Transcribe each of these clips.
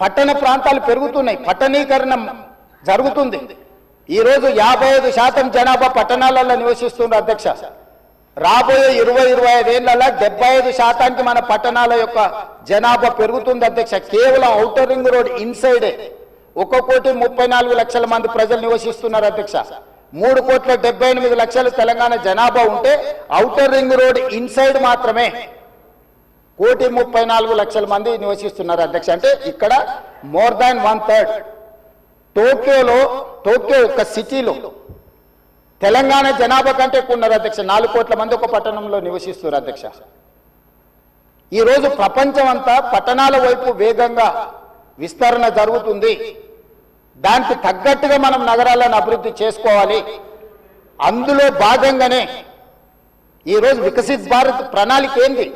పట్టణ ప్రాంతాలు పెరుగుతున్నాయి. పట్టణీకరణ జరుగుతుంది. ఈరోజు యాభై ఐదు శాతం జనాభా పట్టణాలలో నివసిస్తున్నారు అధ్యక్ష. రాబోయే ఇరవై ఇరవై ఐదేళ్ళలో డెబ్బై ఐదు శాతానికి మన పట్టణాల యొక్క జనాభా పెరుగుతుంది అధ్యక్ష. కేవలం ఔటర్ రింగ్ రోడ్ ఇన్సైడే ఒక కోటి ముప్పై నాలుగు లక్షల మంది ప్రజలు నివసిస్తున్నారు అధ్యక్ష. మూడు కోట్ల డెబ్బై ఎనిమిది లక్షలు తెలంగాణ జనాభా ఉంటే ఔటర్ రింగ్ రోడ్ ఇన్సైడ్ మాత్రమే కోటి ముప్పై నాలుగు లక్షల మంది నివసిస్తున్నారు అధ్యక్ష. అంటే ఇక్కడ మోర్ దాన్ వన్ థర్డ్. టోక్యోలో టోక్యో యొక్క సిటీలో తెలంగాణ జనాభా కంటే ఎక్కువ ఉన్నారు అధ్యక్ష. నాలుగు కోట్ల మంది ఒక పట్టణంలో నివసిస్తున్నారు అధ్యక్ష. ఈరోజు ప్రపంచం అంతా పట్టణాల వైపు వేగంగా విస్తరణ జరుగుతుంది. దానికి తగ్గట్టుగా మనం నగరాలను అభివృద్ధి చేసుకోవాలి. అందులో భాగంగానే ఈరోజు వికసిత్ భారత్ ప్రణాళిక ఏంది?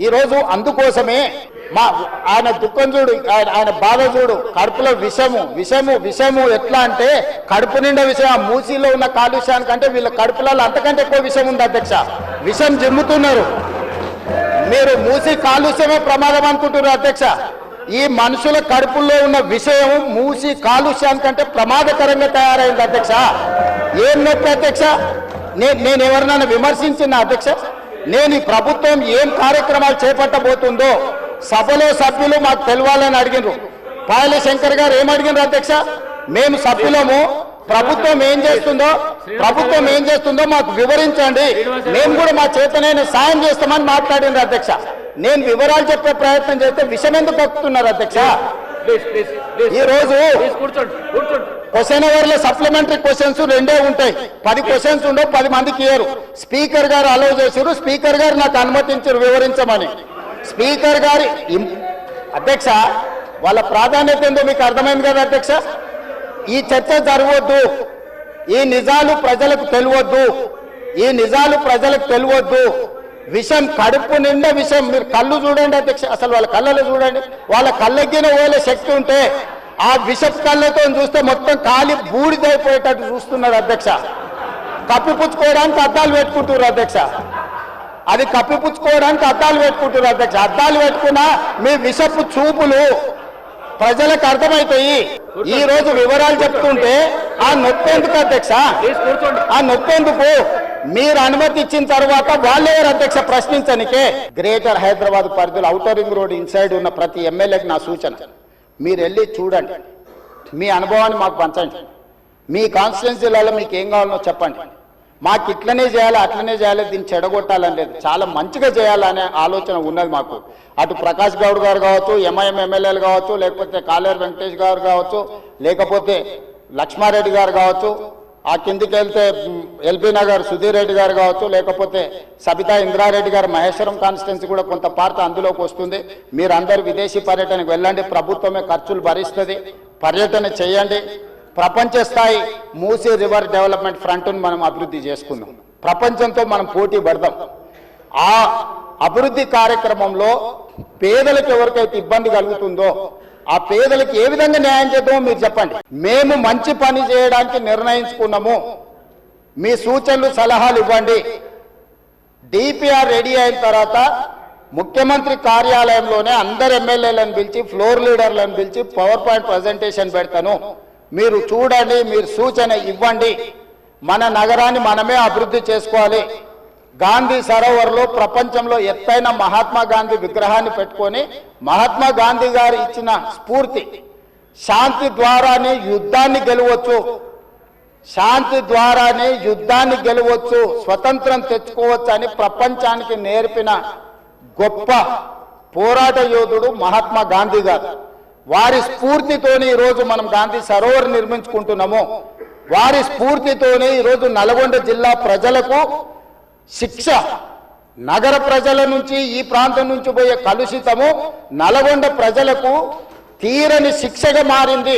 ఈరోజు అందుకోసమే మా ఆయన దుఃఖం చూడు ఆయన ఆయన బాధ చూడు కడుపులో విషము విషము విషము ఎట్లా అంటే కడుపు నిండా విషయం ఆ మూసీలో ఉన్న కాలుష్యానికంటే వీళ్ళ కడుపులలో అంతకంటే ఎక్కువ విషయం ఉంది అధ్యక్ష. విషం జిమ్ముతున్నారు. మీరు మూసి కాలుష్యమే ప్రమాదం అనుకుంటున్నారు అధ్యక్ష. ఈ మనుషుల కడుపుల్లో ఉన్న విషయం మూసి కాలుష్యానికంటే ప్రమాదకరంగా తయారైంది అధ్యక్ష. ఏం నొప్పి అధ్యక్ష? నేను నేను ఎవరినైనా విమర్శించిన అధ్యక్ష? నేను ఈ ప్రభుత్వం ఏం కార్యక్రమాలు చేపట్టబోతుందో సభలో సభ్యులు మాకు తెలవాలని అడిగినారు. పాయల శంకర్ గారు ఏం అడిగినారు అధ్యక్ష? మేము సభ్యులము. ప్రభుత్వం ఏం చేస్తుందో ప్రభుత్వం ఏం చేస్తుందో మాకు వివరించండి. మేము కూడా మా చేతనైన సాయం చేస్తామని మాట్లాడింది అధ్యక్ష. నేను వివరాలు చెప్పే ప్రయత్నం చేస్తే విషయం ఎందుకు అధ్యక్ష? ఈ రోజు ప్లీజ్ కూర్చోండి కూర్చోండి. క్వశ్చన్ అవర్లో సప్లిమెంటరీ క్వశ్చన్స్ రెండే ఉంటాయి. పది క్వశ్చన్స్ ఉండవు పది మందికి ఇయ్యరు. స్పీకర్ గారు అలౌ చేశారు స్పీకర్ గారు నాకు అనుమతించారు వివరించమని. స్పీకర్ గారి అధ్యక్ష వాళ్ళ ప్రాధాన్యత ఏందో మీకు అర్థమైంది కదా అధ్యక్ష? ఈ చర్చ జరగవద్దు. ఈ నిజాలు ప్రజలకు తెలియవద్దు ఈ నిజాలు ప్రజలకు తెలియవద్దు విషం కడుపు నిండా విషం. మీరు కళ్ళు చూడండి అధ్యక్ష. అసలు వాళ్ళ కళ్ళలో చూడండి. వాళ్ళ కళ్ళెగ్గిన వేల శక్తి ఉంటే ఆ విషపు కళ్ళతో చూస్తే మొత్తం కాలి బూడిదైపోయేటట్టు చూస్తున్నారు అధ్యక్ష. కప్పిపుచ్చుకోవడానికి అద్దాలు పెట్టుకుంటున్నారు అధ్యక్ష. అది కప్పిపుచ్చుకోవడానికి అద్దాలు పెట్టుకుంటున్నారు అధ్యక్ష. అద్దాలు పెట్టుకున్నా మీ విషపు చూపులు ప్రజలకు అర్థమవుతాయి ఈ రోజు వివరాలు చెప్తుంటే ఆ నొప్పి ఎందుకు అధ్యక్ష? ఆ నొప్పేందుకు మీరు అనుమతి ఇచ్చిన తర్వాత వాళ్ళెవరు అధ్యక్ష ప్రశ్నించనికే? గ్రేటర్ హైదరాబాద్ పరిధిలో ఔటర్ రింగ్ రోడ్ ఇన్సైడ్ ఉన్న ప్రతి ఎమ్మెల్యేకి నా సూచన. మీరు వెళ్ళి చూడండి. మీ అనుభవాన్ని మాకు పంచండి. మీ కాన్స్టిట్యున్సీలలో మీకు ఏం కావాలనో చెప్పండి. మాకు ఇట్లనే చేయాలి అట్లనే చేయాలి దీన్ని చెడగొట్టాలని లేదు. చాలా మంచిగా చేయాలనే ఆలోచన ఉన్నది మాకు. అటు ప్రకాష్ గౌడ్ గారు కావచ్చు ఎంఐఎం ఎమ్మెల్యేలు కావచ్చు లేకపోతే కాలేరు వెంకటేష్ గారు కావచ్చు లేకపోతే లక్ష్మారెడ్డి గారు కావచ్చు ఆ కిందికి వెళ్తే ఎల్బీ నగర్ సుధీర్ రెడ్డి గారు కావచ్చు లేకపోతే సబితా ఇంద్రారెడ్డి గారు మహేశ్వరం కాన్స్టిట్యున్సీ కూడా కొంత పార్ట్ అందులోకి వస్తుంది. మీరందరూ విదేశీ పర్యటనకు వెళ్ళండి ప్రభుత్వమే ఖర్చులు భరిస్తుంది. పర్యటన చేయండి. ప్రపంచ స్థాయి మూసీ రివర్ డెవలప్మెంట్ ఫ్రంట్ను మనం అభివృద్ధి చేసుకుందాం. ప్రపంచంతో మనం పోటీ పడదాం. ఆ అభివృద్ధి కార్యక్రమంలో పేదలకు ఎవరికైతే ఇబ్బంది కలుగుతుందో ఆ పేదలకు ఏ విధంగా న్యాయం చేద్దామో మీరు చెప్పండి. మేము మంచి పని చేయడానికి నిర్ణయించుకున్నాము. మీ సూచనలు సలహాలు ఇవ్వండి. డిపిఆర్ రెడీ అయిన తర్వాత ముఖ్యమంత్రి కార్యాలయంలోనే అందరు ఎమ్మెల్యేలను పిలిచి ఫ్లోర్ లీడర్లను పిలిచి పవర్ పాయింట్ ప్రజెంటేషన్ పెడతాను. మీరు చూడండి మీరు సూచన ఇవ్వండి. మన నగరాన్ని మనమే అభివృద్ధి చేసుకోవాలి. గాంధీ సరోవర్లో ప్రపంచంలో ఎత్తైన మహాత్మా గాంధీ విగ్రహాన్ని పెట్టుకొని మహాత్మా గాంధీ గారు ఇచ్చిన స్ఫూర్తి శాంతి ద్వారానే యుద్ధాన్ని గెలవచ్చు శాంతి ద్వారానే యుద్ధాన్ని గెలవచ్చు స్వతంత్రం తెచ్చుకోవచ్చు అని ప్రపంచానికి నేర్పిన గొప్ప పోరాట యోధుడు మహాత్మా గాంధీ గారు. వారి స్ఫూర్తితోనే ఈరోజు మనం గాంధీ సరోవర్ నిర్మించుకుంటున్నాము. వారి స్ఫూర్తితోనే ఈరోజు నల్గొండ జిల్లా ప్రజలకు శిక్ష. నగర ప్రజల నుంచి ఈ ప్రాంతం నుంచి పోయే కలుషితము నల్గొండ ప్రజలకు తీరని శిక్షగా మారింది.